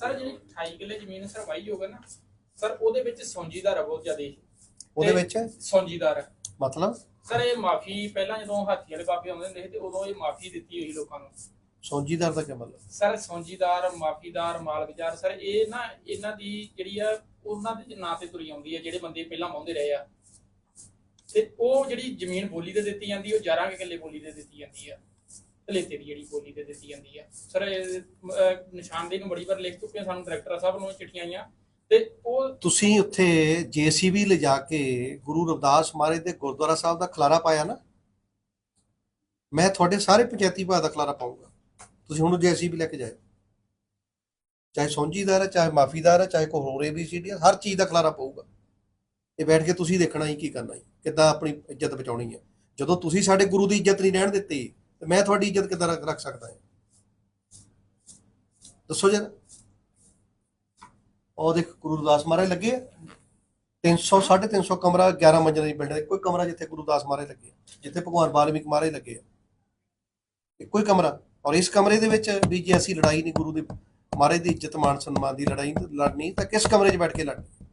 Sir ਜਿਹੜੀ 28 ਕਿੱਲੇ ਜ਼ਮੀਨ ਸਰ ਵਾਈ ਹੋਗਾ ਨਾ ਸਰ ਉਹਦੇ ਵਿੱਚ ਸੌਂਜੀਦਾਰ ਆ ਬਹੁਤ ਜ਼ਿਆਦਾ। ਉਹਦੇ ਵਿੱਚ? ਸੌਂਜੀਦਾਰ ਮਤਲਬ? ਸਰ ਇਹ ਮਾਫੀ ਪਹਿਲਾਂ ਜਦੋਂ ਹਾਥੀ ਵਾਲੇ ਬਾਬੇ ਆਉਂਦੇ ਹੁੰਦੇ ਸੀ ਤੇ ਉਦੋਂ ਇਹ ਮਾਫੀ ਦਿੱਤੀ ਹੋਈ ਲੋਕਾਂ ਨੂੰ। ਸੌਂਜੀਦਾਰ ਦਾ ਕੀ ਮਤਲਬ? ਸਰ ਸੌਂਜੀਦਾਰ ਮਾਫੀਦਾਰ ਮਾਲਕਜਾਰ ਸਰ ਇਹ ਨਾ ਇਹਨਾਂ ਦੀ ਜਿਹੜੀ ਆ ਉਹਨਾਂ ਦੇ ਨਾਂ ਤੇ ਤੁਰੀ ਆਉਂਦੀ ਹੈ ਜਿਹੜੇ ਬੰਦੇ ਪਹਿਲਾਂ ਵਾਹੁੰਦੇ ਰਹੇ ਆ। ਤੇ ਉਹ ਜਿਹੜੀ ਜ਼ਮੀਨ ਬੋਲੀ ਤੇ ਦਿੱਤੀ ਜਾਂਦੀ ਉਹ 11 ਕੁ ਕਿੱਲੇ ਬੋਲੀ ਤੇ ਦਿੱਤੀ ਜਾਂਦੀ ਆ। ਤਲੇਤੇ ਦੀ ਜਿਹੜੀ ਬੋਲੀ ਤੇ ਦਿੱਤੀ ਜਾਂਦੀ ਆ। ਸਰ ਨਿਸ਼ਾਨਦੇਹੀ ਨੂੰ ਬੜੀ ਵਾਰ ਲਿਖ ਚੁੱਕੇ ਸਾਨੂੰ ਡਾਇਰੈਕਟਰ ਸਾਹਿਬ ਨੂੰ ਚਿੱਠੀਆਂ ਆਈਆਂ। ਤੇ ਉਹ ਤੁਸੀਂ ਉੱਥੇ ਜੀਸੀਬੀ ਲਿਜਾ ਕੇ ਗੁਰੂ ਰਵਿਦਾਸ ਮਹਾਰਾਜ ਦੇ ਗੁਰਦੁਆਰਾ ਸਾਹਿਬ ਦਾ ਖਲਾਰਾ ਪਾਇਆ ਨਾ? ਮੈਂ ਤੁਹਾਡੇ ਸਾਰੇ ਪੰਚਾਇਤੀ ਭਾਅ ਦਾ ਖਲਾਰਾ ਪਾਉਂਗਾ ਤੁਸੀਂ ਹੁਣ ਜੀਸੀਬੀ ਲੈ ਕੇ ਜਾਓ ਚਾਹੇ ਸੌਂਜੀਦਾਰ ਹੈ ਚਾਹੇ ਮਾਫੀਦਾਰ ਹੈ ਚਾਹੇ ਕੋਈ ਹੋਰ ਏਬੀਸੀਡੀ ਹਰ ਚੀਜ਼ ਦਾ ਖਲਾਰਾ ਪਾਊਗਾ। ਇਹ ਬੈਠ ਕੇ ਤੁਸੀਂ ਦੇਖਣਾ ਹੀ ਕੀ ਕਰਨਾ ਹੈ ਕਿੱਦਾਂ ਆਪਣੀ ਇੱਜ਼ਤ ਬਚਾਉਣੀ ਹੈ ਜਦੋਂ ਤੁਸੀਂ ਸਾਡੇ ਗੁਰੂ ਦੀ ਇੱਜ਼ਤ ਨਹੀਂ ਰਹਿਣ ਦਿੱਤੀ ਤੇ ਮੈਂ ਤੁਹਾਡੀ ਇੱਜ਼ਤ ਕਿੱਦਾਂ ਰੱਖ ਰੱਖ ਸਕਦਾ ਹਾਂ? ਦੱਸੋ ਜਰਾ। ਉਹ ਦੇਖ, ਗੁਰੂ ਰਵਿਦਾਸ ਮਹਾਰਾਜ ਲੱਗੇ ਆ। 300 350 ਕਮਰਾ 11 ਮੰਜ਼ਿਲਾਂ ਦੀ ਬਿਲਡਿੰਗ ਕੋਈ ਕਮਰਾ ਜਿੱਥੇ ਗੁਰੂਦਾਸ ਮਹਾਰਾਜ ਲੱਗੇ ਜਿੱਥੇ ਭਗਵਾਨ ਵਾਲਮੀਕ ਮਹਾਰਾਜ ਲੱਗੇ ਆ। ਇੱਕੋ ਹੀ ਕਮਰਾ। ਔਰ ਇਸ ਕਮਰੇ ਦੇ ਵਿੱਚ ਵੀ ਜੇ ਅਸੀਂ ਲੜਾਈ ਨਹੀਂ, ਗੁਰੂ ਦੇ ਮਹਾਰਾਜ ਦੀ ਇੱਜ਼ਤ, ਮਾਨ ਸਨਮਾਨ ਦੀ ਲੜਾਈ ਲੜਨੀ, ਤਾਂ ਕਿਸ ਕਮਰੇ 'ਚ ਬੈਠ ਕੇ ਲੜਨੀ?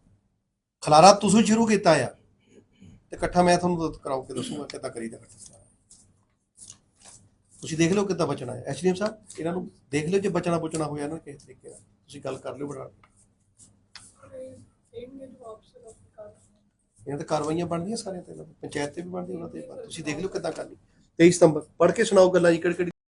ਖਲਾਰਾ ਤੁਸੀਂ ਸ਼ੁਰੂ ਕੀਤਾ ਆ। ਤੇ ਇਕੱਠਾ ਮੈਂ ਤੁਹਾਨੂੰ ਕਰਾਉ ਕੇ ਦੱਸੂਗਾ ਕਿੱਦਾਂ ਕਰੀਦਾ ਇਕੱਠਾ। ਤੁਸੀਂ ਦੇਖ ਲਓ ਕਿੱਦਾਂ ਬਚਣਾ ਹੈ। ਐਚਡੀਐਮ ਸਾਹਿਬ, ਇਹਨਾਂ ਨੂੰ ਦੇਖ ਲਿਓ ਜੇ ਬਚਣਾ ਬੁਚਣਾ ਹੋਇਆ ਇਹਨਾਂ ਨੂੰ ਕਿਸ ਤਰੀਕੇ ਨਾਲ। ਤੁਸੀਂ ਗੱਲ ਕਰ ਲਿਓ ਬਣਾ ਇਹਨਾਂ ਤੇ ਕਾਰਵਾਈਆਂ ਬਣਦੀਆਂ ਸਾਰੀਆਂ ਤੇ ਪੰਚਾਇਤ ਤੇ ਵੀ ਬਣਦੀ, ਉਹਨਾਂ ਤੇ ਤੁਸੀਂ ਦੇਖ ਲਿਓ ਕਿੱਦਾਂ ਕਰਨੀ। 23 ਸਤੰਬਰ, ਪੜ੍ਹ ਕੇ ਸੁਣਾਓ ਗੱਲਾਂ ਜੀ, ਕਿਹੜੀ ਕਿਹੜੀ